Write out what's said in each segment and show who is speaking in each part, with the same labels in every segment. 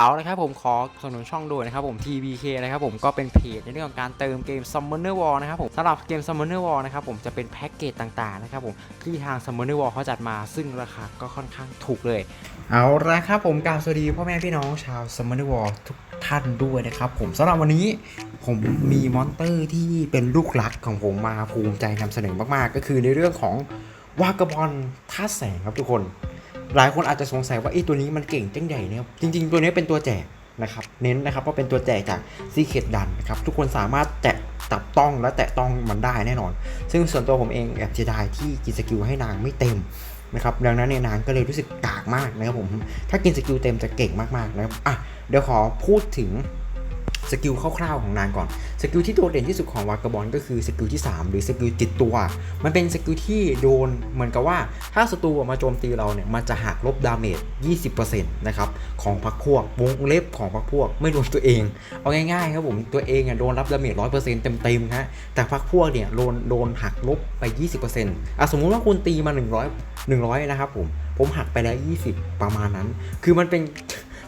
Speaker 1: เอาละครับผมขอสนับสนุนช่องด้วยนะครับผม TBK นะครับผมก็เป็นเพจในเรื่องของการเติมเกม Summoner War นะครับผมสำหรับเกม Summoner War นะครับผมจะเป็นแพ็กเกจต่างๆนะครับผมที่ทาง Summoner War เขาจัดมาซึ่งราคาก็ค่อนข้างถูกเลย เอาละครับผมกราบสวัสดีพ่อแม่พี่น้องชาว Summoner War ทุกท่านด้วยนะครับผมสำหรับวันนี้ผมมีมอนเตอร์ที่เป็นลูกรักของผมมาภูมิใจนำเสนอมากๆ ก็คือในเรื่องของวากาบอลท่าแสงครับทุกคน หลายคนอาจจะสงสัยว่าไอ้ตัวนี้มันเก่งจังใหญ่เนี่ยจริง ๆ ตัวนี้เป็นตัวแจกนะครับ เน้นนะครับว่าเป็นตัวแจกจากซีเคดดันนะครับ ทุกคนสามารถแตะตับต้องและแตะต้องมันได้แน่นอน ซึ่งส่วนตัวผมเองแอบเสียดายที่กินสกิลให้นางไม่เต็มนะครับดังนั้นเนี่ยนางก็เลยรู้สึกกากมากนะครับผม ถ้ากินสกิลเต็มจะเก่งมากๆนะครับอะเดี๋ยวขอพูดถึง สกิลคร่าวๆของนางก่อน สกิลที่โดดเด่นที่สุดของวากาบอลก็คือสกิลที่ 3 หรือสกิลติดตัว มันเป็นสกิลที่โดนเหมือนกับว่า ถ้าศัตรูมาโจมตีเราเนี่ยมันจะหักลบดาเมจ 20%นะครับของพักพวกวงเล็บของพักพวกไม่รวมตัวเอง เอาง่ายๆครับผมตัวเองอะโดนรับดาเมจ 100%เต็มๆฮะแต่พักพวกเนี่ยโดนโดนหักลบไป 20%อะสมมุติว่าคุณตีมา 100 100 นะครับผมผมหักไปแล้ว 20 ประมาณนั้น คือมันเป็น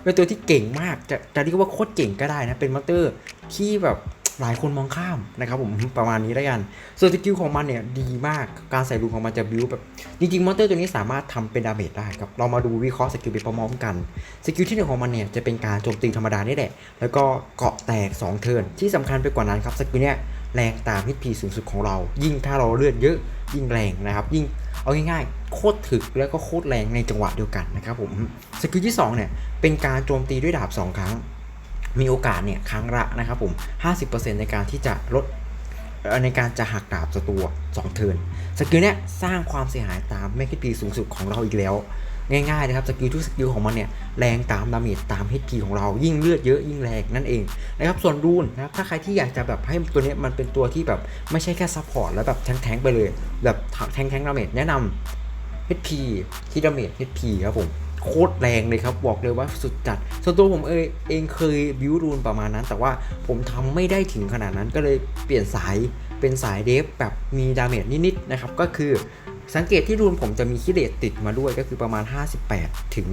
Speaker 1: เป็นตัวที่เก่งมากจะจะเรียกว่าโคตรเก่งก็ได้นะ เป็นมอนเตอร์ที่แบบหลายคนมองข้ามนะครับผมประมาณนี้แล้วกัน ส่วนสกิลของมันเนี่ยดีมากการใส่รูของมันจะบิวแบบ จริงๆมอนเตอร์ตัวนี้สามารถทำเป็นดาเมจได้ครับ เรามาดูวิเคราะห์สกิลไปพร้อมๆกัน สกิลที่หนึ่งของมันเนี่ยจะเป็นการโจมตีธรรมดานี่แหละ แล้วก็เกาะแตก 2 เทิร์นที่สำคัญไปกว่านั้นครับสกิลเนี่ย แรงตามฮิตพีสูงสุดของเรา ยิ่งถ้าเราเลือดเยอะยิ่งแรงนะครับ ยิ่งเอาง่ายๆ โคตรถึกแล้วก็โคตรแรงในจังหวะเดียวกันนะครับผมสกิลที่2เนี่ยเป็นการโจมตีด้วยดาบ 2 ครั้ง มีโอกาสเนี่ยครั้งละนะครับผม 50%ในการที่จะลดในการจะหักดาบศัตรู2เทิร์นสกิลเนี่ยสร้างความเสียหายตามแมกปีสูงสุดของเราอีกแล้ว ง่ายๆนะครับสกิลทุกสกิลของมันเนี่ยแรงตามดาเมจตาม HP ของเรายิ่งเลือดเยอะยิ่งแรงนั่นเองนะครับส่วนรูนนะครับถ้าใครที่อยากจะแบบให้ตัวนี้มันเป็นตัวที่แบบไม่ใช่แค่ซัพพอร์ตแล้วแบบแทงๆไปเลย แบบแทงๆดาเมจแนะนำ HP ที่ดาเมจ HP ครับผมโคตรแรงเลยครับ บอกเลยว่าสุดจัด ส่วนตัวผมเอเองเคยบิวรูนประมาณนั้น แต่ว่าผมทำไม่ได้ถึงขนาดนั้นก็เลยเปลี่ยนสาย เป็นสายเดฟแบบมีดาเมจนิดๆนะครับก็คือสังเกตที่รูนผมจะมีคิเลตติดมาด้วยก็คือประมาณ 58 ถึง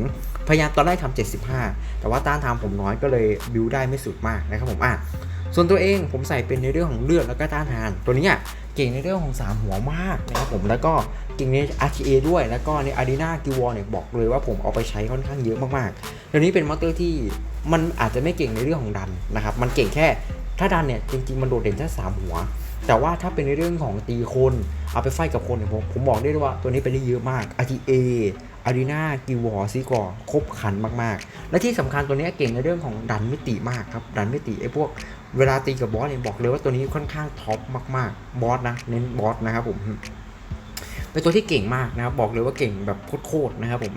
Speaker 1: พยายามตอนแรกทำ75 แต่ว่าต้านทานผมน้อยก็เลยบิวได้ไม่สุดมากนะครับผมอะส่วนตัวเองผมใส่เป็นในเรื่องของเลือดแล้วก็ต้านทาน ตัวเนี้ยเก่งในเรื่องของ 3 หัวมากนะครับผมแล้วก็เก่งใน RTA ด้วยแล้วก็ใน Arena g i l w a r เนี่ยบอกเลยว่าผมเอาไปใช้ค่อนข้างเยอะมากๆเดี๋ยวนี้เป็นมอนเตอร์ที่มันอาจจะไม่เก่งในเรื่องของดันนะครับมันเก่งแค่ถ้าดันเนี่ยจริงๆมันโดดเด่นแค่สามหัว แต่ว่าถ้าเป็นในเรื่องของตีคนเอาไปไฟกับคนเนี่ยผมผมบอกได้เลยว่าตัวนี้ไปได้เยอะมาก RTA Arena g i l w a r ซีกอครบครันมากๆ และที่สำคัญตัวนี้เก่งในเรื่องของดันมิติมากครับ ดันมิติไอ้พวกเวลาตีกับบอสเนี่ยบอกเลยว่าตัวนี้ค่อนข้างท็อปมากๆ บอสนะเน้นบอสนะครับผมเป็นตัวที่เก่งมากนะครับบอกเลยว่าเก่งแบบโคตรๆนะครับผม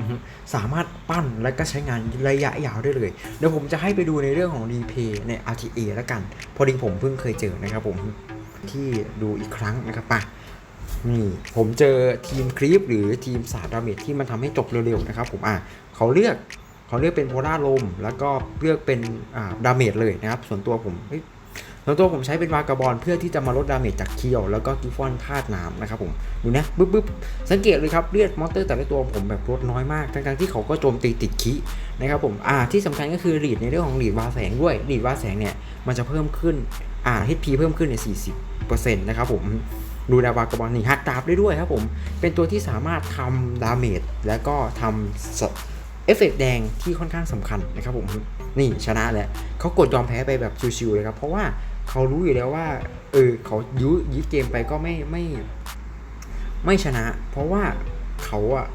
Speaker 1: สามารถปั้นและก็ใช้งานระยะยาวได้เลย เดี๋ยวผมจะให้ไปดูในเรื่องของรีเพย์ใน RTA แล้วกัน พอดีผมเพิ่งเคยเจอนะครับผม ที่ดูอีกครั้งนะครับป่ะนี่ผมเจอทีมครีปหรือทีมสาดดาเมจที่มันทำให้จบเร็วๆนะครับผมอะเขาเลือกเขาเลือกเป็นโพลาร์ลม แล้วก็เลือกเป็นอ่าดาเมจเลยนะครับ ส่วนตัวผมส่วนตัวผมใช้เป็นวากาบอลเพื่อที่จะมาลดดาเมจจากเคียว แล้วก็กิฟฟอนธาตุน้ำนะครับผมดูนะบึ๊บบึ๊บสังเกตเลยครับเลือดมอนเตอร์แต่ละตัวผมแบบลดน้อยมากทั้งๆที่เขาก็โจมตีติดคินะครับผมอ่าที่สำคัญก็คือรีดในเรื่องของรีดวาแสงด้วยรีดวาแสงเนี่ยมันจะเพิ่มขึ้นอ่า HP เพิ่มขึ้นใน 40 นะครับผมดูดาวากบอลนี่หักดาบได้ด้วยครับผม เป็นตัวที่สามารถทำดาเมจแล้วก็ทำเอฟเฟกต์แดงที่ค่อนข้างสำคัญนะครับผม นี่ชนะแล้วเขากดยอมแพ้ไปแบบชิวๆเลยครับ เพราะว่าเขารู้อยู่แล้วว่า เออเขายื้อยื้อเกมไปก็ไม่ไม่ ไม่ชนะ เพราะว่าเขาอะ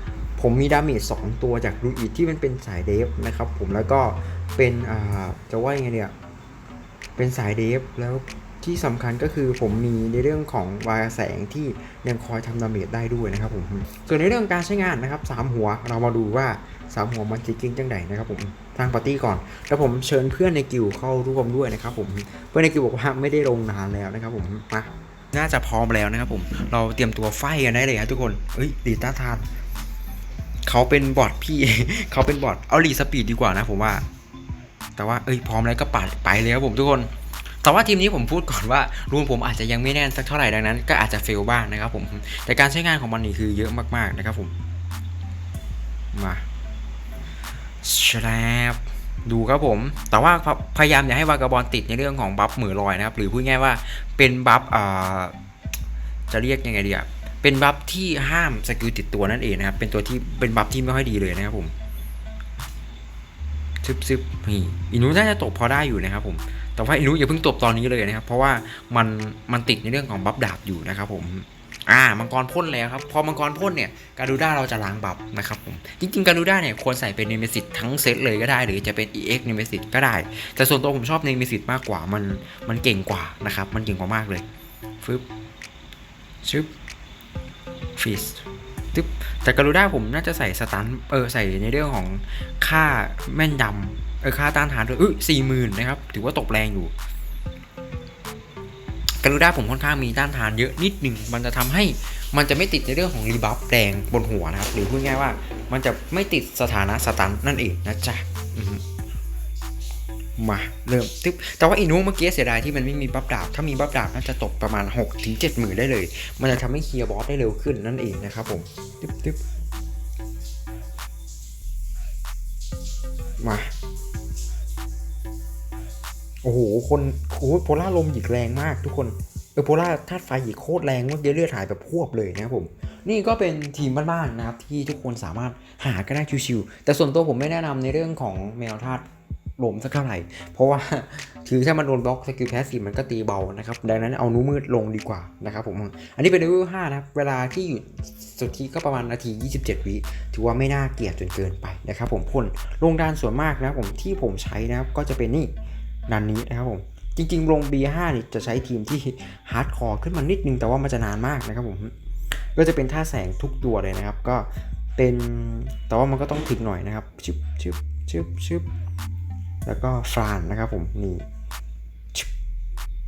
Speaker 1: ผมมีดาเมจ2ตัวจากลูอิที่มันเป็นสายเดฟนะครับผมแล้วก็เป็นอ่าจะว่ายังไงเนี่ยเป็นสายเดฟแล้ว ที่สำคัญก็คือผมมีในเรื่องของวายแสงที่ยังคอยทำดาเมจได้ด้วยนะครับผมส่วนในเรื่องการใช้งานนะครับสามหัวเรามาดูว่าสามหัวมันจริงจังไดนะครับผมทางปาร์ตี้ก่อน แล้วผมเชิญเพื่อนในกิวเข้าร่วมด้วยนะครับผมเพื่อนในกิวบอกว่าไม่ได้ลงนานแล้วนะครับผมมาน่าจะพร้อมแล้วนะครับผมเราเตรียมตัวไฟกันได้เลยครับทุกคนเอ้ยดีต้าทานเขาเป็นบอทพี่เขาเป็นบอทเอาลีสปีดดีกว่านะผมว่า แต่ว่าเอ้ยพร้อมแล้วก็ปัดไปเลยครับผมทุกคน แต่ว่าทีมนี้ผมพูดก่อนว่ารูนผมอาจจะยังไม่แน่นสักเท่าไหร่ดังนั้น ก็อาจจะเฟลบ้างนะครับผม แต่การใช้งานของมันนี่คือเยอะมากๆนะครับผม มาแชลบดูครับผม แต่ว่าพยายามอย่าให้วากาบอลติดในเรื่องของบัฟเหมือลอยนะครับ หรือพูดง่ายว่าเป็นบัฟจะเรียกยังไงดีอะเป็นบัฟที่ห้ามสกิลติดตัวนั่นเองนะครับ เป็นตัวที่เป็นบัฟที่ไม่ค่อยดีเลยนะครับผมซึบซึบนี่อินุน่าจะตบพอได้อยู่นะครับผม แต่ว่าอินุอย่าเพิ่งตบตอนนี้เลยนะครับ เพราะว่ามันมันติดในเรื่องของบัฟดาบอยู่นะครับผมอ่ามังกรพ่นแล้วครับ พอมังกรพ่นเนี่ยการดูด้าเราจะล้างบัฟนะครับผม จริงๆการดูด้าเนี่ยควรใส่เป็นเนมิสิตทั้งเซตเลยก็ได้ หรือจะเป็น EX เนมิสิตก็ได้ แต่ส่วนตัวผมชอบเนมิสิตมากกว่ามันมันเก่งกว่านะครับ มันเก่งกว่ามากเลยฟึบชึบฟิสตึ๊บแต่การูด้าผมน่าจะใส่สตันเออใส่ในเรื่องของค่าแม่นยำ ออค่าต้านทานด้วยเอ้ยสี่หมื่นนะครับ ถือว่าตกแรงอยู่กรุด้าผมค่อนข้างมีต้านทานเยอะนิดหนึ่งมันจะทำให้มันจะไม่ติดในเรื่องของรีบัฟแดงบนหัวนะครับ หรือพูดง่ายว่ามันจะไม่ติดสถานะสตันนั่นเองนะจ๊ะมาเริ่มตึ๊บแต่ว่าอินูเมื่อกี้เสียดายที่มันไม่มีบัฟดาบ ถ้ามีบัฟดาบน่าจะตกประมาณ 6 ถึง 7 หมื่นได้เลย มันจะทำให้เคลียร์บอสได้เร็วขึ้นนั่นเองนะครับผมตึ๊บตึ๊บมา โอ้โห คนโอ้โพล่าลมหยิกแรงมากทุกคนเออโพล่าธาตุไฟหยิกโคตรแรงเมื่อกี้เลือดหายแบบพวบเลยนะครับผม นี่ก็เป็นทีมบ้านๆนะครับที่ทุกคนสามารถหาก็ได้ชิวๆแต่ส่วนตัวผมไม่แนะนำในเรื่องของแมวธาตุลมสักเท่าไหร่ เพราะว่าถือถ้ามันโดนบล็อกสกิลแพสซีฟมันก็ตีเบานะครับ ดังนั้นเอานู้มืดลงดีกว่านะครับผม อันนี้เป็นเลเวล5นะครับ เวลาที่อยู่สุดที่ก็ประมาณนาที 27 วิถือว่าไม่น่าเกลียดจนเกินไปนะครับผมพ่นลงดานส่วนมากนะครับผมที่ผมใช้นะครับก็จะเป็นนี่ ดันนี้นะครับผมจริงๆลง B5 นี่จะใช้ทีมที่ฮาร์ดคอร์ขึ้นมานิดนึงแต่ว่ามันจะนานมากนะครับผมก็จะเป็นท่าแสงทุกตัวเลยนะครับ ก็เป็นแต่ว่ามันก็ต้องถึกหน่อยนะครับชึบชึบชึบชึบแล้วก็ฟานนะครับผมนี่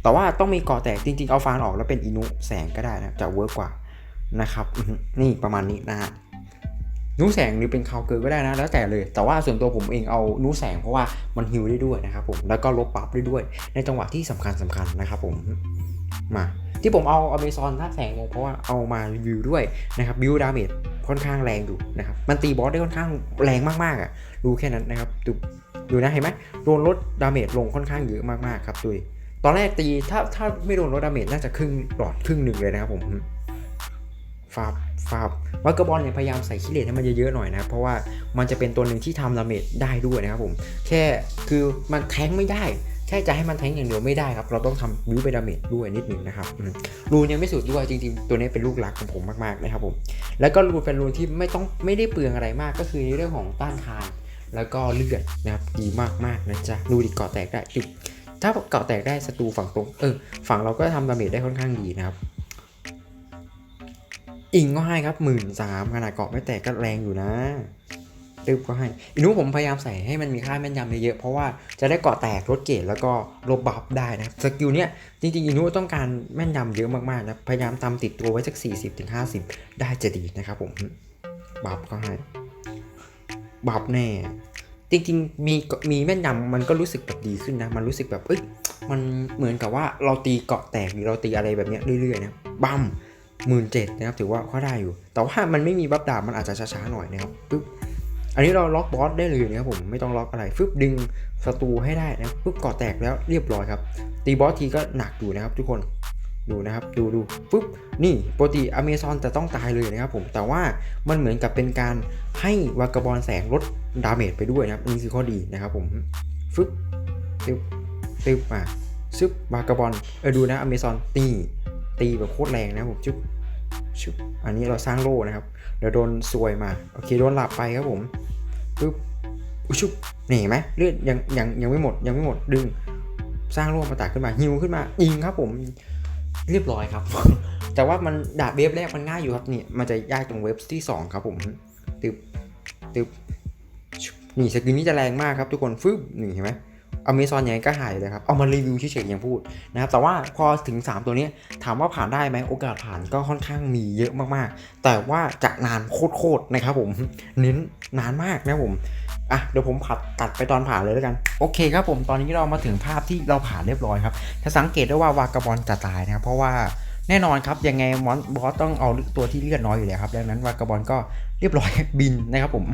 Speaker 1: แต่ว่าต้องมีกาะแตกจริงๆเอาฟานออกแล้วเป็นอินุแสงก็ได้นะจะเวิร์กกว่านะครับนี่ประมาณนี้นะฮะ นูแสงหรือเป็นคาวเกิร์ก็ได้นะ แล้วแต่เลย แต่ว่าส่วนตัวผมเองเอานูแสงเพราะว่ามันฮิวได้ด้วยนะครับผม แล้วก็ลบบัฟได้ด้วย ในจังหวะที่สำคัญสำคัญนะครับผม มา ที่ผมเอาอเมซอนท่าแสงลงเพราะว่าเอามารีวิวด้วยนะครับบิวดาเมจค่อนข้างแรงดูนะครับ มันตีบอสได้ค่อนข้างแรงมากๆอะ รู้แค่นั้นนะครับดูดูนะเห็นไหมโดนลดดาเมจลงค่อนข้างเยอะมากๆครับดุยตอนแรกตีถ้าถ้าไม่โดนลดดาเมจน่าจะครึ่งหลอดครึ่งหนึ่งเลยนะครับผมฟาบ ฟาบวักกระบอลเนี่ยพยายามใส่คิเลตให้มันเยอะๆหน่อยนะครับเพราะว่ามันจะเป็นตัวหนึ่งที่ทำดาเมจได้ด้วยนะครับผม แค่คือมันแทงไม่ได้ แค่จะให้มันแทงอย่างเดียวไม่ได้ครับ เราต้องทำวิวไปดาเมจด้วยนิดหนึ่งนะครับรูนยังไม่สุดด้วยจริงๆ ตัวนี้เป็นลูกรักของผมมากๆนะครับผม แล้วก็รูนเป็นรูนที่ไม่ต้องไม่ได้เปลืองอะไรมากก็คือในเรื่องของต้านทาน แล้วก็เลือดนะครับดีมากๆนะจ๊ะรูดิเกาะแตกได้ติดถ้าเกาะแตกได้ศัตรูฝั่งตรงเออฝั่งเราก็ทำดาเมจได้ค่อนข้างดีนะครับ อิงก็ให้ครับหมื่นสามขนาดเกาะไม่แตกก็แรงอยู่นะตึ๊บก็ให้อินุผมพยายามใส่ให้มันมีค่าแม่นยำเยอะเพราะว่าจะได้เกาะแตกลดเกรดแล้วก็ลบบัฟได้นะสกิลเนี้ยจริงๆอินุต้องการแม่นยำเยอะมากๆนะพยายามตามติดตัวไว้สัก 40-50 ได้จะดีนะครับผมบัฟก็ให้บัฟแน่จริงๆมีมีแม่นยำมันก็รู้สึกแบบดีขึ้นนะ มันรู้สึกแบบเอ้ยมันเหมือนกับว่าเราตีเกาะแตกหรือเราตีอะไรแบบเนี้ยเรื่อยๆนะบัม หมื่นเจ็ดนะครับถือว่าก็ได้อยู่ แต่ว่ามันไม่มีบัฟดาบมันอาจจะช้าๆหน่อยนะครับปึ๊บอันนี้เราล็อกบอสได้เลยนะครับผมไม่ต้องล็อกอะไรฟึบดึงศัตรูให้ได้นะปึ๊บก่อแตกแล้วเรียบร้อยครับ ตีบอสทีก็หนักอยู่นะครับทุกคนดูนะครับดูดูฟึบนี่ปกติอเมซอนจะต้องตายเลยนะครับผมแต่ว่ามันเหมือนกับเป็นการให้วากาบอลแสงลดดาเมจไปด้วยนะครับนี่คือข้อดีนะครับผมฟึบตึบตึบมาซึบวากาบอลเออดูนะอเมซอนตี ตีแบบโคตรแรงนะผมชุบชุบอันนี้เราสร้างโล่นะครับเดี๋ยวโดนซวยมาโอเคโดนหลับไปครับผมปึ๊บอุชุบนี่เห็นไหมเลือดยังยังยังไม่หมดยังไม่หมดดึง สร้างโล่มาตากขึ้นมาฮิวขึ้นมายิงครับผมเรียบร้อยครับ แต่ว่ามันดาบเวฟแรกมันง่ายอยู่ครับนี่มันจะยากตรงเวฟที่ 2 ครับผมตึบตึบชุบนี่สกิลนี้จะแรงมากครับทุกคนฟึบนี่เห็นไหม อเมซอนยังไงก็หายเลยครับ เอามารีวิวเฉยๆยังพูดนะครับ แต่ว่าพอถึง 3 ตัวนี้ถามว่าผ่านได้ไหมโอกาสผ่านก็ค่อนข้างมีเยอะมากๆ แต่ว่าจะนานโคตรๆนะครับผม เน้นนานมากนะผมอะเดี๋ยวผมผัดตัดไปตอนผ่านเลยแล้วกัน โอเคครับผมตอนนี้เรามาถึงภาพที่เราผ่านเรียบร้อยครับถ้าสังเกตได้ว่าวากาบอลจะตายนะครับเพราะว่าแน่นอนครับยังไงมอนบอสต้องเอาตัวที่เลือดน้อยอยู่แล้วครับดังนั้นวากาบอลก็ เรียบร้อยบินนะครับผม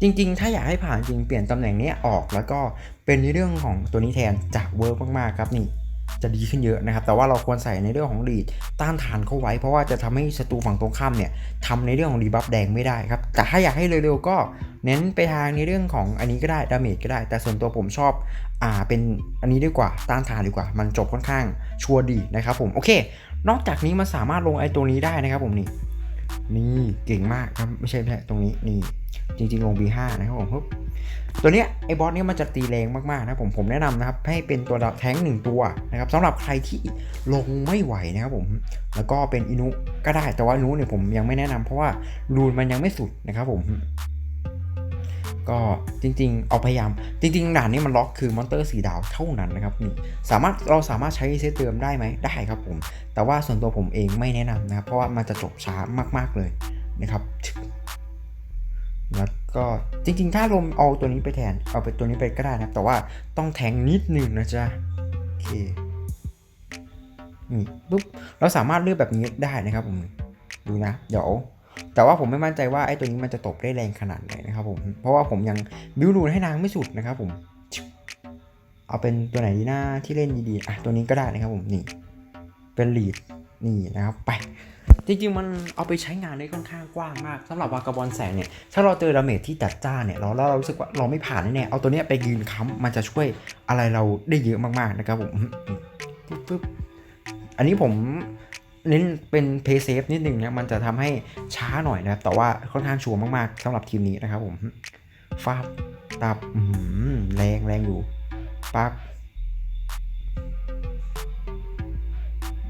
Speaker 1: จริง ๆ ถ้าอยากให้ผ่านจริงเปลี่ยนตำแหน่งนี้ออก แล้วก็เป็นในเรื่องของตัวนี้แทนจะเวิร์กมากๆครับนี่จะดีขึ้นเยอะนะครับ แต่ว่าเราควรใส่ในเรื่องของลีดต้านทานเข้าไว้ เพราะว่าจะทำให้ศัตรูฝั่งตรงข้ามเนี่ยทำในเรื่องของรีบัฟแดงไม่ได้ครับ แต่ถ้าอยากให้เร็วๆก็เน้นไปทางในเรื่องของอันนี้ก็ได้ดาเมจก็ได้ แต่ส่วนตัวผมชอบอ่าเป็นอันนี้ดีกว่าต้านทานดีกว่า มันจบค่อนข้างชัวร์ดีนะครับผมโอเค นอกจากนี้มันสามารถลงไอ้ตัวนี้ได้นะครับผมนี่ นี่เก่งมากครับไม่ใช่ไม่ใช่ตรงนี้นี่จริงๆลง B5 นะครับผมปุ๊บตัวเนี้ยไอ้บอสเนี้ยมันจะตีแรงมากๆนะผมผมแนะนำนะครับให้เป็นตัวแท้งหนึ่งตัวนะครับสำหรับใครที่ลงไม่ไหวนะครับผมแล้วก็เป็นอินุก็ได้แต่ว่าอินุเนี่ยผมยังไม่แนะนำเพราะว่ารูนมันยังไม่สุดนะครับผม ก็จริงๆ เอาพยายาม จริงๆด่านนี้มันล็อกคือมอนเตอร์สีดาวเท่านั้นนะครับนี่สามารถเราสามารถใช้เซตเติมได้ไหมได้ครับผม แต่ว่าส่วนตัวผมเองไม่แนะนำนะครับ เพราะว่ามันจะจบช้ามากๆเลยนะครับแล้วก็จริงๆ ถ้าลมเอาตัวนี้ไปแทน เอาไปตัวนี้ไปก็ได้นะครับ แต่ว่าต้องแทงนิดนึงนะจ๊ะโอเคนี่ปุ๊บเราสามารถเลือกแบบนี้ได้นะครับผมดูนะ เดี๋ยว แต่ว่าผมไม่มั่นใจว่าไอ้ตัวนี้มันจะตบได้แรงขนาดไหนนะครับผม เพราะว่าผมยังบิวรูนให้นางไม่สุดนะครับผม เอาเป็นตัวไหนดีหน้าที่เล่นดีๆ อะตัวนี้ก็ได้นะครับผมนี่ เป็นลีดนี่นะครับไป จริงๆ มันเอาไปใช้งานได้ค่อนข้างกว้างมากสำหรับวากาบอลแสงเนี่ย ถ้าเราเจอดาเมจที่จัดจ้านเนี่ยเราแล้วเรารู้สึกว่าเราไม่ผ่านแน่ๆเอาตัวเนี้ยไปยืนค้ำมันจะช่วยอะไรเราได้เยอะมากๆนะครับผมปึ๊บปึ๊บอันนี้ผม เน้นเป็นเพย์เซฟนิดหนึ่งนะมันจะทำให้ช้าหน่อยนะครับ แต่ว่าค่อนข้างชัวร์มากๆสำหรับทีมนี้นะครับผมฟาบตับแรงแรงอยู่ปั๊บ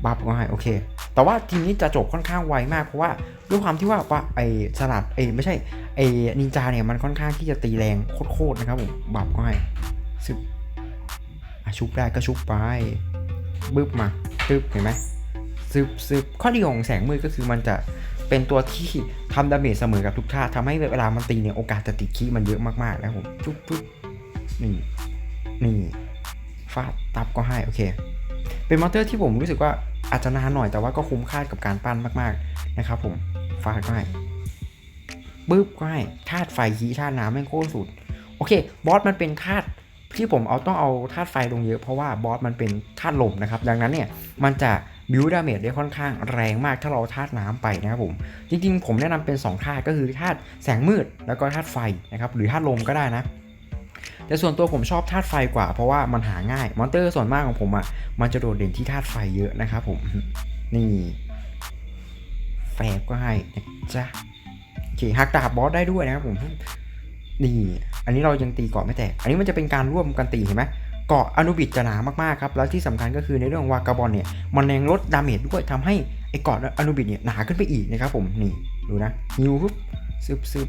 Speaker 1: บัฟก็ให้โอเค แต่ว่าทีมนี้จะจบค่อนข้างไวมากเพราะว่าด้วยความที่ว่าว่าไอสลัดไอไม่ใช่ไอนินจาเนี่ยมันค่อนข้างที่จะตีแรงโคตรๆนะครับผมบัฟก็ให้ซึบชุบได้ก็ชุบไปบึ้บมาตึบเห็นไหม ซึบซึบข้อดีของแสงมืดก็คือมันจะเป็นตัวที่ทำดาเมจเสมอกับทุกท่าทำให้เวลามันตีเนี่ยโอกาสจะติดคีย์มันเยอะมากๆนะครับผมจุ๊บปุ๊บนี่นี่ฟาดตับก็ให้โอเค เป็นมอเตอร์ที่ผมรู้สึกว่าอาจจะนานหน่อยแต่ว่าก็คุ้มค่ากับการปั้นมากๆนะครับผมฟาดก็ให้ปึ๊บก็ให้ธาตุไฟฮีธาตุน้ำแม่งโคตรสุด โอเค บอสมันเป็นธาตุที่ผมเอาต้องเอาธาตุไฟลงเยอะเพราะว่าบอสมันเป็นธาตุลมนะครับ ดังนั้นเนี่ยมันจะ บิวดาเมจได้ค่อนข้างแรงมากถ้าเราธาตุน้ำไปนะครับผม จริงๆ ผมแนะนำเป็น2ธาตุก็คือธาตุแสงมืดแล้วก็ธาตุไฟนะครับหรือธาตุลมก็ได้นะแต่ส่วนตัวผมชอบธาตุไฟกว่า เพราะว่ามันหาง่ายมอนเตอร์ส่วนมากของผมอะ่ะมันจะโดดเด่นที่ธาตุไฟเยอะนะครับผมนี่แฟบก็ให้นะจ๊ะโอเคหักดาบบอสได้ด้วยนะครับผมนี่อันนี้เรายังตีเกาะไม่แตกอันนี้มันจะเป็นการร่วมกันตีเห็นไหม เกาะอนุบิดจะหนามากๆครับ แล้วที่สำคัญก็คือในเรื่องวากาบอลเนี่ยมันแรงลดดาเมจด้วยทำให้ไอ้เกาะอนุบิดเนี่ยหนาขึ้นไปอีกนะครับผมนี่ดูนะฮิวปุ๊บซึบซึบ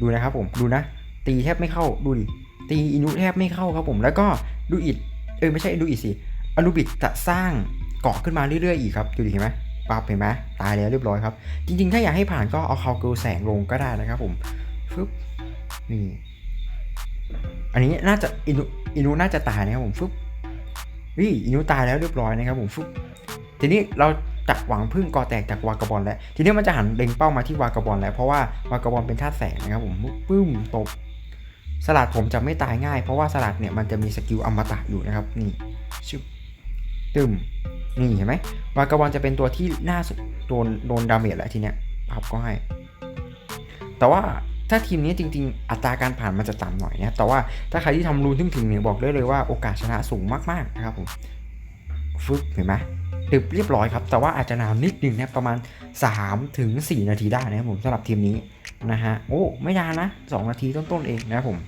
Speaker 1: ดูนะครับผมดูนะ ตีแทบไม่เข้าดูดิตีอินุแทบไม่เข้าครับผมแล้วก็ดูอิดเออไม่ใช่ดูอิดสิอนุบิดจะสร้างเกาะขึ้นมาเรื่อยๆอีกครับดูดิเห็นไหมปั๊บเห็นไหมตายแล้วเรียบร้อยครับ จริงๆ ถ้าอยากให้ผ่านก็เอาคาเกลแสงลงก็ได้นะครับผมฟึบนี่อันนี้น่าจะอินุ อินุน่าจะตายนะครับผมฟึบวิอินุตายแล้วเรียบร้อยนะครับผมฟึบทีนี้เราจักหวังพึ่งกอแตกจากวากาบอลแล้ว ทีนี้มันจะหันเล็งเป้ามาที่วากาบอลแล้ว เพราะว่าวากาบอลเป็นธาตุแสงนะครับผมปึ้มตบ สลัดผมจะไม่ตายง่าย เพราะว่าสลัดเนี่ยมันจะมีสกิลอมตะอยู่นะครับ นี่ชึบตึมนี่เห็นไหมวากาบอลจะเป็นตัวที่น่าสุดโดนโดนดาเมจแหละทีเนี้ยพับก็ให้ แต่ว่า ถ้าทีมนี้จริง ๆ อัตราการผ่านมันจะต่ำหน่อยนะแต่ว่าถ้าใครที่ทำรูนถึงถึงเนี่ยบอกได้เลยว่าโอกาสชนะสูงมากๆนะครับผมฟึบเห็นไหมตึบเรียบร้อยครับ แต่ว่าอาจจะนานนิดนึงนะประมาณ 3 ถึง 4 นาทีได้นะครับผมสำหรับทีมนี้นะฮะโอ้ไม่นานนะ 2 นาทีต้นๆเองนะครับผม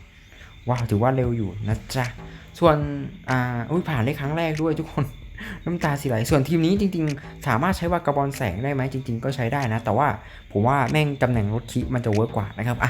Speaker 1: ว้าวถือว่าเร็วอยู่นะจ๊ะส่วนอ่าอุ้ยผ่านได้ครั้งแรกด้วยทุกคนน้ำตาสิไหล ส่วนทีมนี้จริงๆ สามารถใช้วากาบอลแสงได้ไหมจริง ๆ ก็ใช้ได้นะ แต่ว่าผมว่าแม่งตำแหน่งรถคิมันจะเวิร์กกว่านะครับอะ